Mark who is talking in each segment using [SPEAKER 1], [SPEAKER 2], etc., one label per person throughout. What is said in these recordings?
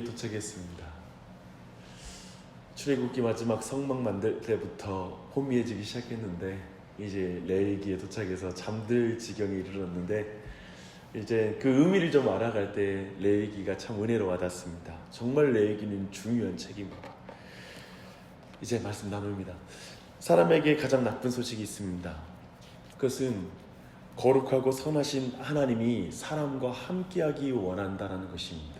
[SPEAKER 1] 레위기에 도착했습니다. 출애굽기 마지막 성막 만들 때부터 혼미해지기 시작했는데 이제 레위기에 도착해서 잠들 지경에 이르렀는데 이제 그 의미를 좀 알아갈 때 레위기가 참 은혜로 와닿습니다. 정말 레위기는 중요한 책입니다. 이제 말씀 나눕니다. 사람에게 가장 나쁜 소식이 있습니다. 그것은 거룩하고 선하신 하나님이 사람과 함께하기 원한다라는 것입니다.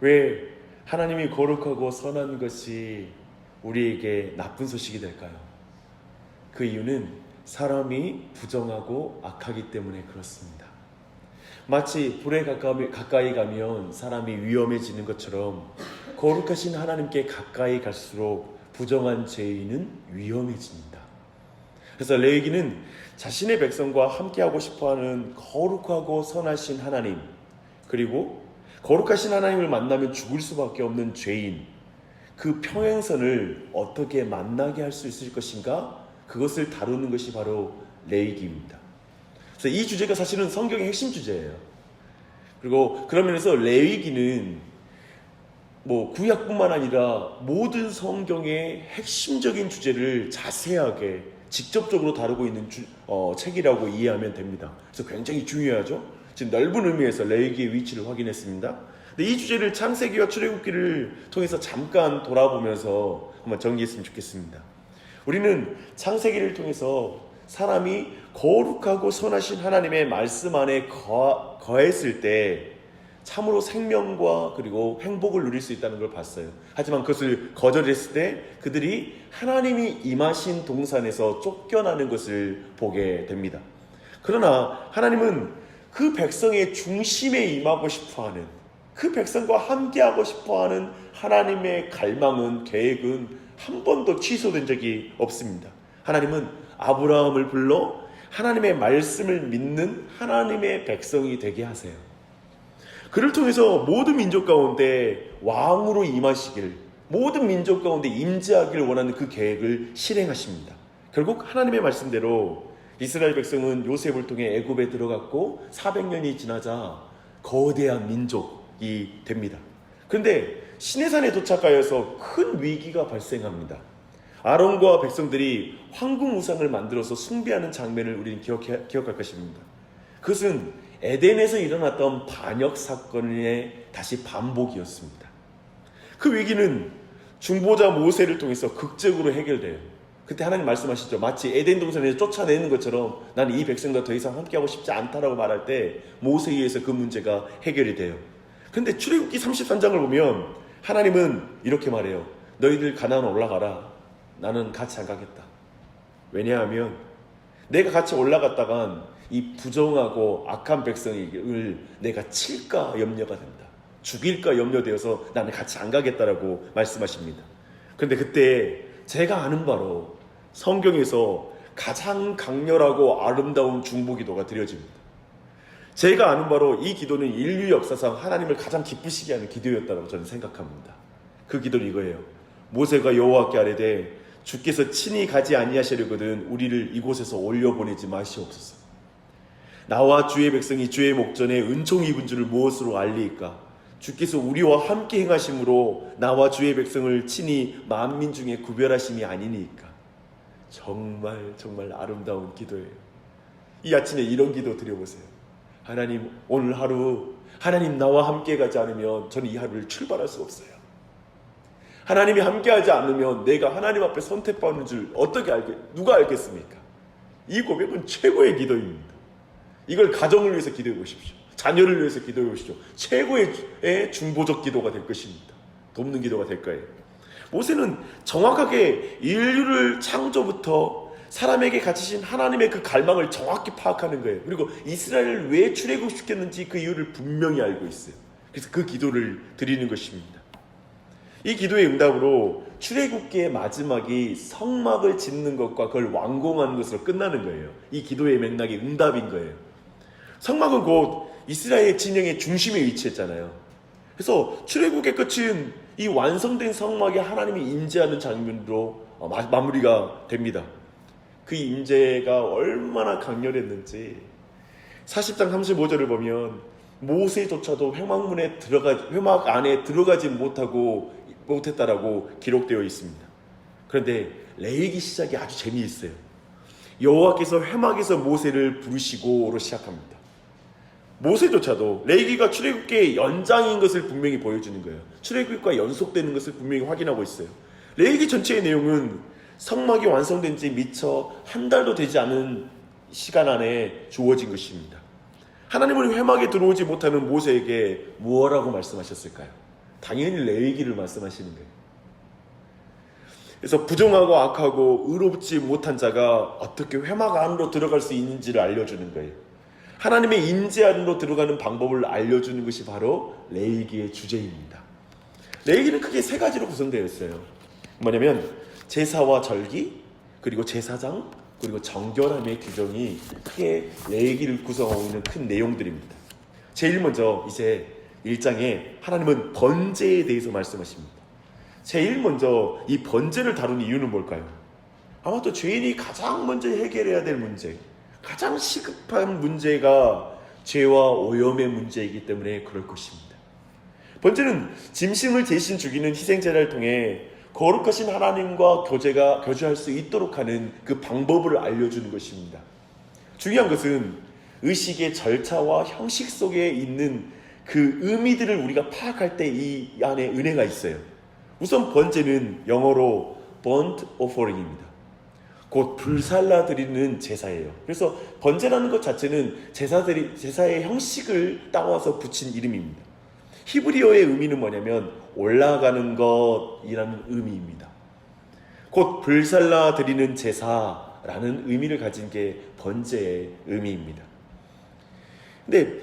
[SPEAKER 1] 왜 하나님이 거룩하고 선한 것이 우리에게 나쁜 소식이 될까요? 그 이유는 사람이 부정하고 악하기 때문에 그렇습니다. 마치 불에 가까이, 가면 사람이 위험해지는 것처럼 거룩하신 하나님께 가까이 갈수록 부정한 죄인은 위험해집니다. 그래서 레위기는 자신의 백성과 함께하고 싶어하는 거룩하고 선하신 하나님 그리고 거룩하신 하나님을 만나면 죽을 수밖에 없는 죄인 그 평행선을 어떻게 만나게 할 수 있을 것인가 그것을 다루는 것이 바로 레위기입니다. 그래서 이 주제가 사실은 성경의 핵심 주제예요. 그리고 그런 면에서 레위기는 뭐 구약뿐만 아니라 모든 성경의 핵심적인 주제를 자세하게 직접적으로 다루고 있는 주, 어, 책이라고 이해하면 됩니다. 그래서 굉장히 중요하죠. 지금 넓은 의미에서 레위기의 위치를 확인했습니다. 근데 이 주제를 창세기와 출애굽기를 통해서 잠깐 돌아보면서 한번 정리했으면 좋겠습니다. 우리는 창세기를 통해서 사람이 거룩하고 선하신 하나님의 말씀 안에 거, 거했을 때 참으로 생명과 그리고 행복을 누릴 수 있다는 걸 봤어요. 하지만 그것을 거절했을 때 그들이 하나님이 임하신 동산에서 쫓겨나는 것을 보게 됩니다. 그러나 하나님은 그 백성의 중심에 임하고 싶어 하는 그 백성과 함께하고 싶어 하는 하나님의 갈망은 계획은 한 번도 취소된 적이 없습니다. 하나님은 아브라함을 불러 하나님의 말씀을 믿는 하나님의 백성이 되게 하세요. 그를 통해서 모든 민족 가운데 왕으로 임하시길 모든 민족 가운데 임재하기를 원하는 그 계획을 실행하십니다. 결국 하나님의 말씀대로 이스라엘 백성은 요셉을 통해 애굽에 들어갔고 400년이 지나자 거대한 민족이 됩니다. 그런데 시내산에 도착하여서 큰 위기가 발생합니다. 아론과 백성들이 황금 우상을 만들어서 숭배하는 장면을 우리는 기억해, 기억할 것입니다. 그것은 에덴에서 일어났던 반역 사건의 다시 반복이었습니다. 그 위기는 중보자 모세를 통해서 극적으로 해결돼요. 그때 하나님 말씀하시죠. 마치 에덴 동산에서 쫓아내는 것처럼 나는 이 백성과 더 이상 함께하고 싶지 않다라고 말할 때 모세에 의해서 그 문제가 해결이 돼요. 근데 출애굽기 33장을 보면 하나님은 이렇게 말해요. 너희들 가나안 올라가라. 나는 같이 안 가겠다. 왜냐하면 내가 같이 올라갔다간 이 부정하고 악한 백성을 내가 칠까 염려가 된다. 죽일까 염려되어서 나는 같이 안 가겠다라고 말씀하십니다. 그런데 그때 제가 아는 바로 성경에서 가장 강렬하고 아름다운 중보 기도가 드려집니다. 제가 아는 바로 이 기도는 인류 역사상 하나님을 가장 기쁘시게 하는 기도였다고 저는 생각합니다. 그 기도는 이거예요. 모세가 여호와께 아뢰되 주께서 친히 가지 아니하시려거든 우리를 이곳에서 올려 보내지 마시옵소서. 나와 주의 백성이 주의 목전에 은총 입은 줄을 무엇으로 알리이까? 주께서 우리와 함께 행하심으로 나와 주의 백성을 친히 만민 중에 구별하심이 아니니까. 정말 정말 아름다운 기도예요. 이 아침에 이런 기도 드려보세요. 하나님 오늘 하루 하나님 나와 함께 가지 않으면 저는 이 하루를 출발할 수 없어요. 하나님이 함께 하지 않으면 내가 하나님 앞에 선택받는 줄 어떻게 알겠 누가 알겠습니까? 이 고백은 최고의 기도입니다. 이걸 가정을 위해서 기도해 보십시오. 자녀를 위해서 기도해 보십시오. 최고의 중보적 기도가 될 것입니다. 돕는 기도가 될 거예요. 모세는 정확하게 인류를 창조부터 사람에게 갇히신 하나님의 그 갈망을 정확히 파악하는 거예요. 그리고 이스라엘을 왜 출애굽 시켰는지 그 이유를 분명히 알고 있어요. 그래서 그 기도를 드리는 것입니다. 이 기도의 응답으로 출애굽기의 마지막이 성막을 짓는 것과 그걸 완공하는 것으로 끝나는 거예요. 이 기도의 맥락이 응답인 거예요. 성막은 곧 이스라엘 진영의 중심에 위치했잖아요. 그래서 출애굽의 끝은 이 완성된 성막에 하나님이 임재하는 장면으로 어, 마무리가 됩니다. 그 임재가 얼마나 강렬했는지 40장 35절을 보면 모세조차도 회막문에 들어가 회막 안에 들어가지 못하고 못했다라고 기록되어 있습니다. 그런데 레이기 시작이 아주 재미있어요. 여호와께서 회막에서 모세를 부르시고로 시작합니다. 모세조차도 레이기가 출애굽기의 연장인 것을 분명히 보여주는 거예요. 출애굽과 연속되는 것을 분명히 확인하고 있어요. 레이기 전체의 내용은 성막이 완성된 지 미처 한 달도 되지 않은 시간 안에 주어진 것입니다. 하나님은 회막에 들어오지 못하는 모세에게 무엇라고 말씀하셨을까요? 당연히 레이기를 말씀하시는 거예요. 그래서 부정하고 악하고 의롭지 못한 자가 어떻게 회막 안으로 들어갈 수 있는지를 알려주는 거예요. 하나님의 임재 안으로 들어가는 방법을 알려주는 것이 바로 레이기의 주제입니다. 레이기는 크게 세 가지로 구성되어 있어요. 뭐냐면 제사와 절기, 그리고 제사장, 그리고 정결함의 규정이 크게 레이기를 구성하고 있는 큰 내용들입니다. 제일 먼저 이제 1장에 하나님은 번제에 대해서 말씀하십니다. 제일 먼저 이 번제를 다룬 이유는 뭘까요? 아마도 죄인이 가장 먼저 해결해야 될 문제, 가장 시급한 문제가 죄와 오염의 문제이기 때문에 그럴 것입니다. 번제는 짐승을 대신 죽이는 희생제를 통해 거룩하신 하나님과 교제가 교제할 수 있도록 하는 그 방법을 알려주는 것입니다. 중요한 것은 의식의 절차와 형식 속에 있는 그 의미들을 우리가 파악할 때 이 안에 은혜가 있어요. 우선 번제는 영어로 burnt offering입니다. 곧 불살라 드리는 제사예요. 그래서 번제라는 것 자체는 제사들이 제사의 형식을 따와서 붙인 이름입니다. 히브리어의 의미는 뭐냐면 올라가는 것이라는 의미입니다. 곧 불살라 드리는 제사라는 의미를 가진 게 번제의 의미입니다. 근데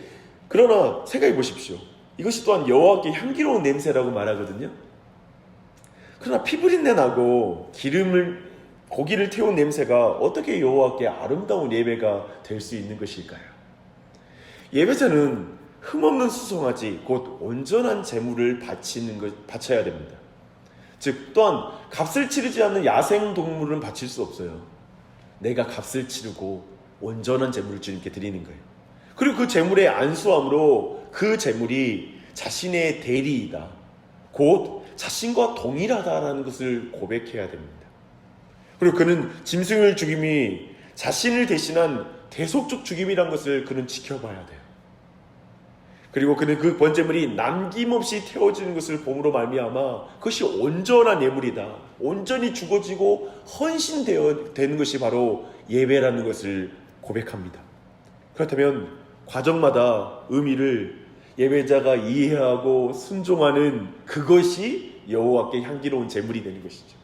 [SPEAKER 1] 그러나 생각해 보십시오. 이것이 또한 여호와께 향기로운 냄새라고 말하거든요. 그러나 피부린내 나고 기름을 고기를 태운 냄새가 어떻게 여호와께 아름다운 예배가 될 수 있는 것일까요? 예배자는 흠없는 수송아지 곧 온전한 제물을 바치는 것 바쳐야 됩니다. 즉 또한 값을 치르지 않는 야생 동물은 바칠 수 없어요. 내가 값을 치르고 온전한 제물을 주님께 드리는 거예요. 그리고 그 제물의 안수함으로 그 제물이 자신의 대리이다. 곧 자신과 동일하다라는 것을 고백해야 됩니다. 그리고 그는 짐승을 죽임이 자신을 대신한 대속적 죽임이란 것을 그는 지켜봐야 돼요. 그리고 그는 그 번제물이 남김없이 태워지는 것을 봄으로 말미암아 그것이 온전한 예물이다. 온전히 죽어지고 헌신되어 되는 것이 바로 예배라는 것을 고백합니다. 그렇다면 과정마다 의미를 예배자가 이해하고 순종하는 그것이 여호와께 향기로운 제물이 되는 것이죠.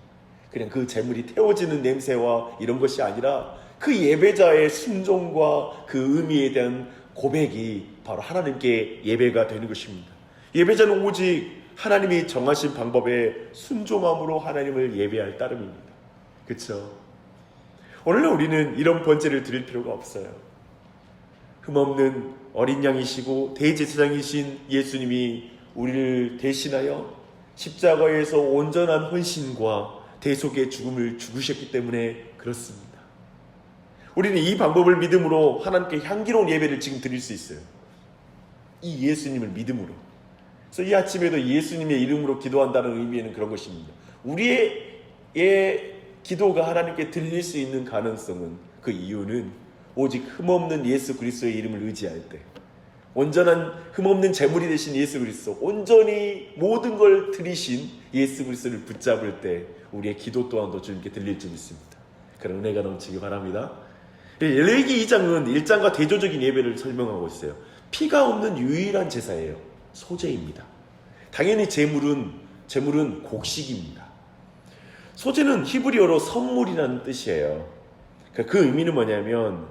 [SPEAKER 1] 그냥 그 제물이 태워지는 냄새와 이런 것이 아니라 그 예배자의 순종과 그 의미에 대한 고백이 바로 하나님께 예배가 되는 것입니다. 예배자는 오직 하나님이 정하신 방법에 순종함으로 하나님을 예배할 따름입니다. 그렇죠? 오늘날 우리는 이런 번제를 드릴 필요가 없어요. 흠없는 어린 양이시고 대제사장이신 예수님이 우리를 대신하여 십자가에서 온전한 헌신과 대속의 죽음을 죽으셨기 때문에 그렇습니다. 우리는 이 방법을 믿음으로 하나님께 향기로운 예배를 지금 드릴 수 있어요. 이 예수님을 믿음으로. 그래서 이 아침에도 예수님의 이름으로 기도한다는 의미에는 그런 것입니다. 우리의 예, 기도가 하나님께 들릴 수 있는 가능성은 그 이유는 오직 흠없는 예수 그리스도의 이름을 의지할 때 온전한 흠없는 제물이 되신 예수 그리스도 온전히 모든 걸 들이신 예수 그리스도를 붙잡을 때 우리의 기도 또한도 주님께 들릴 줄 믿습니다. 그런 은혜가 넘치기 바랍니다. 레기 2장은 1장과 대조적인 예배를 설명하고 있어요. 피가 없는 유일한 제사예요. 소제입니다. 당연히 제물은 제물은 곡식입니다. 소제는 히브리어로 선물이라는 뜻이에요. 그러니까 그 의미는 뭐냐면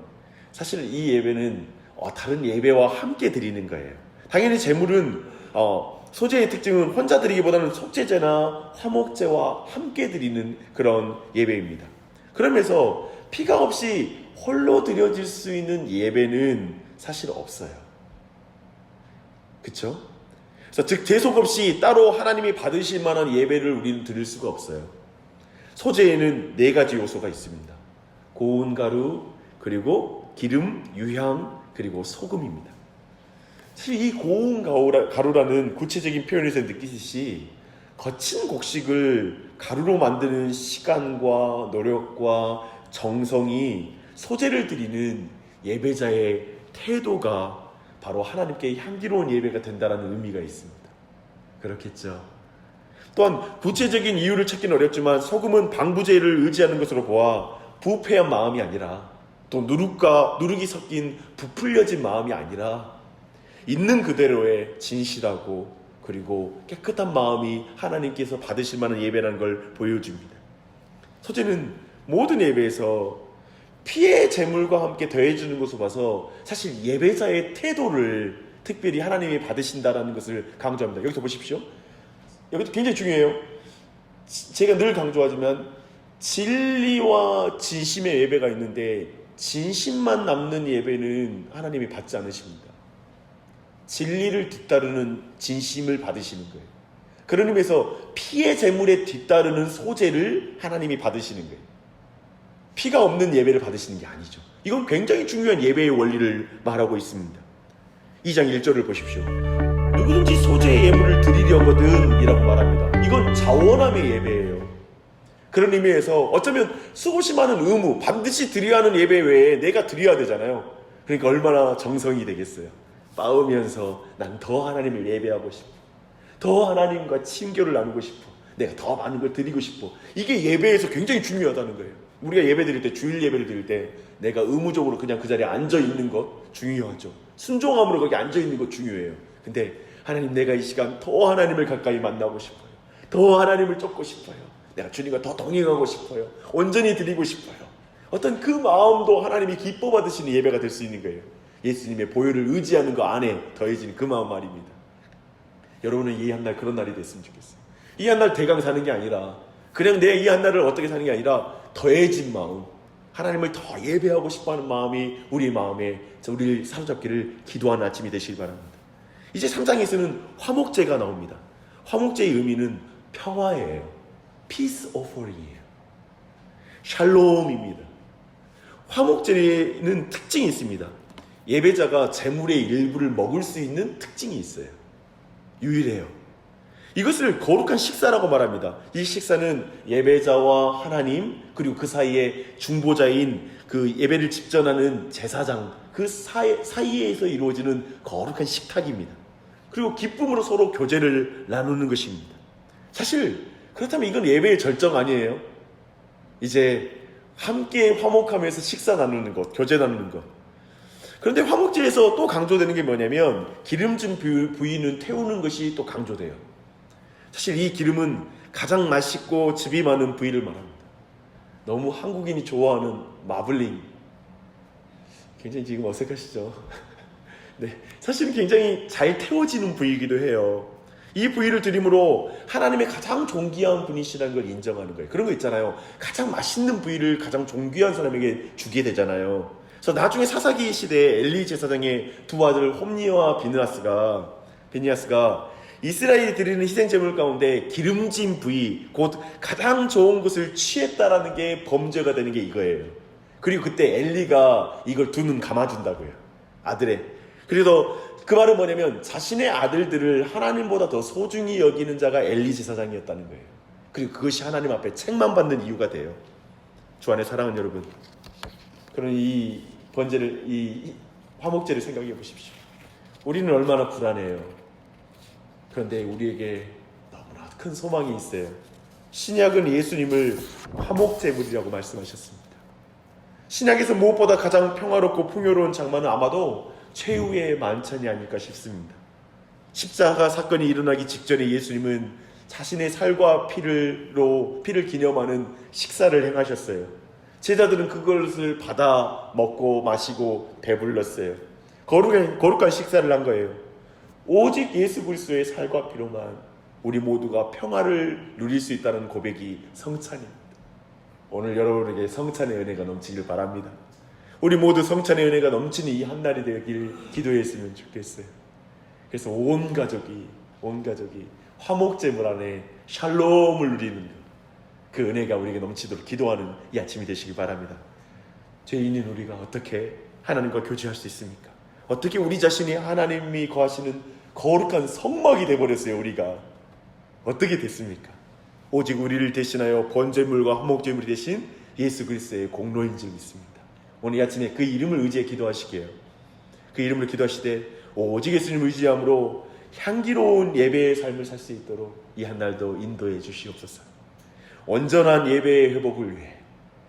[SPEAKER 1] 사실 이 예배는 어, 다른 예배와 함께 드리는 거예요. 당연히 제물은 어, 소제의 특징은 혼자 드리기보다는 속죄제나 화목제와 함께 드리는 그런 예배입니다. 그러면서 피가 없이 홀로 드려질 수 있는 예배는 사실 없어요. 그쵸? 그래서 즉, 대속 없이 따로 하나님이 받으실 만한 예배를 우리는 드릴 수가 없어요. 소재에는 네 가지 요소가 있습니다. 고운 가루, 그리고 기름, 유향, 그리고 소금입니다. 사실 이 고운 가루라, 가루라는 구체적인 표현에서 느끼듯이 거친 곡식을 가루로 만드는 시간과 노력과 정성이 소재를 드리는 예배자의 태도가 바로 하나님께 향기로운 예배가 된다는 의미가 있습니다. 그렇겠죠. 또한 구체적인 이유를 찾기는 어렵지만 소금은 방부제를 의지하는 것으로 보아 부패한 마음이 아니라 또 누룩과 누룩이 섞인 부풀려진 마음이 아니라 있는 그대로의 진실하고 그리고 깨끗한 마음이 하나님께서 받으실 만한 예배라는 걸 보여줍니다. 소재는 모든 예배에서 피의 제물과 함께 더해주는 것을 봐서 사실 예배자의 태도를 특별히 하나님이 받으신다라는 것을 강조합니다. 여기서 보십시오. 여기도 굉장히 중요해요. 지- 제가 늘 강조하지만 진리와 진심의 예배가 있는데 진심만 남는 예배는 하나님이 받지 않으십니다. 진리를 뒤따르는 진심을 받으시는 거예요. 그런 의미에서 피의 제물에 뒤따르는 소재를 하나님이 받으시는 거예요. 피가 없는 예배를 받으시는 게 아니죠. 이건 굉장히 중요한 예배의 원리를 말하고 있습니다. 2장 1절을 보십시오. 누구든지 소재의 예물을 드리려거든 이라고 말합니다. 이건 자원함의 예배예요. 그런 의미에서 어쩌면 수고시 많은 의무, 반드시 드려야 하는 예배 외에 내가 드려야 되잖아요. 그러니까 얼마나 정성이 되겠어요. 빠우면서 난 더 하나님을 예배하고 싶어. 더 하나님과 친교를 나누고 싶어. 내가 더 많은 걸 드리고 싶어. 이게 예배에서 굉장히 중요하다는 거예요. 우리가 예배 드릴 때, 주일 예배를 드릴 때, 내가 의무적으로 그냥 그 자리에 앉아 있는 것 중요하죠. 순종함으로 거기 앉아 있는 것 중요해요. 근데 하나님 내가 이 시간 더 하나님을 가까이 만나고 싶어요. 더 하나님을 쫓고 싶어요. 내가 주님과 더 동행하고 싶어요. 온전히 드리고 싶어요. 어떤 그 마음도 하나님이 기뻐 받으시는 예배가 될 수 있는 거예요. 예수님의 보혈을 의지하는 거 안에 더해지는 그 마음 말입니다. 여러분은 이 한 날 그런 날이 됐으면 좋겠어요. 이 한 날 대강 사는 게 아니라 그냥 내 이 한 날을 어떻게 사는 게 아니라 더해진 마음, 하나님을 더 예배하고 싶어하는 마음이 우리 마음에 우리를 사로잡기를 기도하는 아침이 되시길 바랍니다. 이제 3장에서는 화목제가 나옵니다. 화목제의 의미는 평화예요. Peace offering이에요. 샬롬입니다. 화목제는 특징이 있습니다. 예배자가 재물의 일부를 먹을 수 있는 특징이 있어요. 유일해요. 이것을 거룩한 식사라고 말합니다. 이 식사는 예배자와 하나님 그리고 그 사이에 중보자인 그 예배를 집전하는 제사장 그 사이, 사이에서 이루어지는 거룩한 식탁입니다. 그리고 기쁨으로 서로 교제를 나누는 것입니다. 사실 그렇다면 이건 예배의 절정 아니에요. 이제 함께 화목하면서 식사 나누는 것, 교제 나누는 것. 그런데 화목제에서 또 강조되는 게 뭐냐면 기름진 부- 부위는 태우는 것이 또 강조돼요. 사실 이 기름은 가장 맛있고 즙이 많은 부위를 말합니다. 너무 한국인이 좋아하는 마블링. 굉장히 지금 어색하시죠? 네. 사실은 굉장히 잘 태워지는 부위이기도 해요. 이 부위를 드림으로 하나님의 가장 존귀한 분이시라는 걸 인정하는 거예요. 그런 거 있잖아요. 가장 맛있는 부위를 가장 존귀한 사람에게 주게 되잖아요. 그래서 나중에 사사기 시대에 엘리 제사장의 두 아들 홈니와 비느하스가 비니아스가 이스라엘이 드리는 희생 제물 가운데 기름진 부위 곧 가장 좋은 것을 취했다라는 게 범죄가 되는 게 이거예요. 그리고 그때 엘리가 이걸 두 눈 감아준다고요. 아들의. 그래서 그 말은 뭐냐면 자신의 아들들을 하나님보다 더 소중히 여기는 자가 엘리 제사장이었다는 거예요. 그리고 그것이 하나님 앞에 책만 받는 이유가 돼요. 주 안에 사랑하는 여러분. 그런 이 번제를 이이 화목제를 생각해 보십시오. 우리는 얼마나 불안해요. 그런데 우리에게 너무나 큰 소망이 있어요. 신약은 예수님을 화목제물이라고 말씀하셨습니다. 신약에서 무엇보다 가장 평화롭고 풍요로운 장마는 아마도 최후의 만찬이 아닐까 싶습니다. 십자가 사건이 일어나기 직전에 예수님은 자신의 살과 피를로 피를 기념하는 식사를 행하셨어요. 제자들은 그것을 받아 먹고 마시고 배불렀어요. 거룩한, 거룩한 식사를 한 거예요. 오직 예수 그리스도의 살과 피로만 우리 모두가 평화를 누릴 수 있다는 고백이 성찬입니다. 오늘 여러분에게 성찬의 은혜가 넘치길 바랍니다. 우리 모두 성찬의 은혜가 넘치는 이 한 날이 되길 기도했으면 좋겠어요. 그래서 온 가족이 온 가족이 화목제물 안에 샬롬을 누리는 것. 그 은혜가 우리에게 넘치도록 기도하는 이 아침이 되시길 바랍니다. 죄인인 우리가 어떻게 하나님과 교제할 수 있습니까? 어떻게 우리 자신이 하나님이 거하시는 거룩한 성막이 돼버렸어요 우리가 어떻게 됐습니까? 오직 우리를 대신하여 번제물과 화목제물이 대신 예수 그리스도의 공로인 줄 믿습니다. 오늘 이 아침에 그 이름을 의지해 기도하시게요. 그 이름을 기도하시되 오직 예수님을 의지함으로 향기로운 예배의 삶을 살 수 있도록 이 한 날도 인도해 주시옵소서. 온전한 예배의 회복을 위해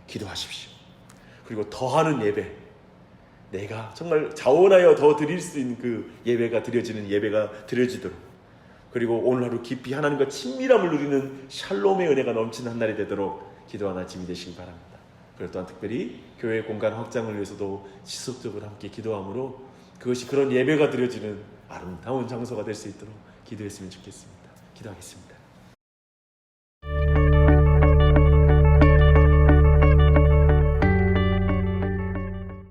[SPEAKER 1] 기도하십시오. 그리고 더하는 예배, 내가 정말 자원하여 더 드릴 수 있는 그 예배가 드려지는 예배가 드려지도록 그리고 오늘 하루 깊이 하나님과 친밀함을 누리는 샬롬의 은혜가 넘치는 한 날이 되도록 기도하는 아침이 되시기 바랍니다. 그리고 또한 특별히 교회 공간 확장을 위해서도 지속적으로 함께 기도함으로 그것이 그런 예배가 드려지는 아름다운 장소가 될 수 있도록 기도했으면 좋겠습니다. 기도하겠습니다.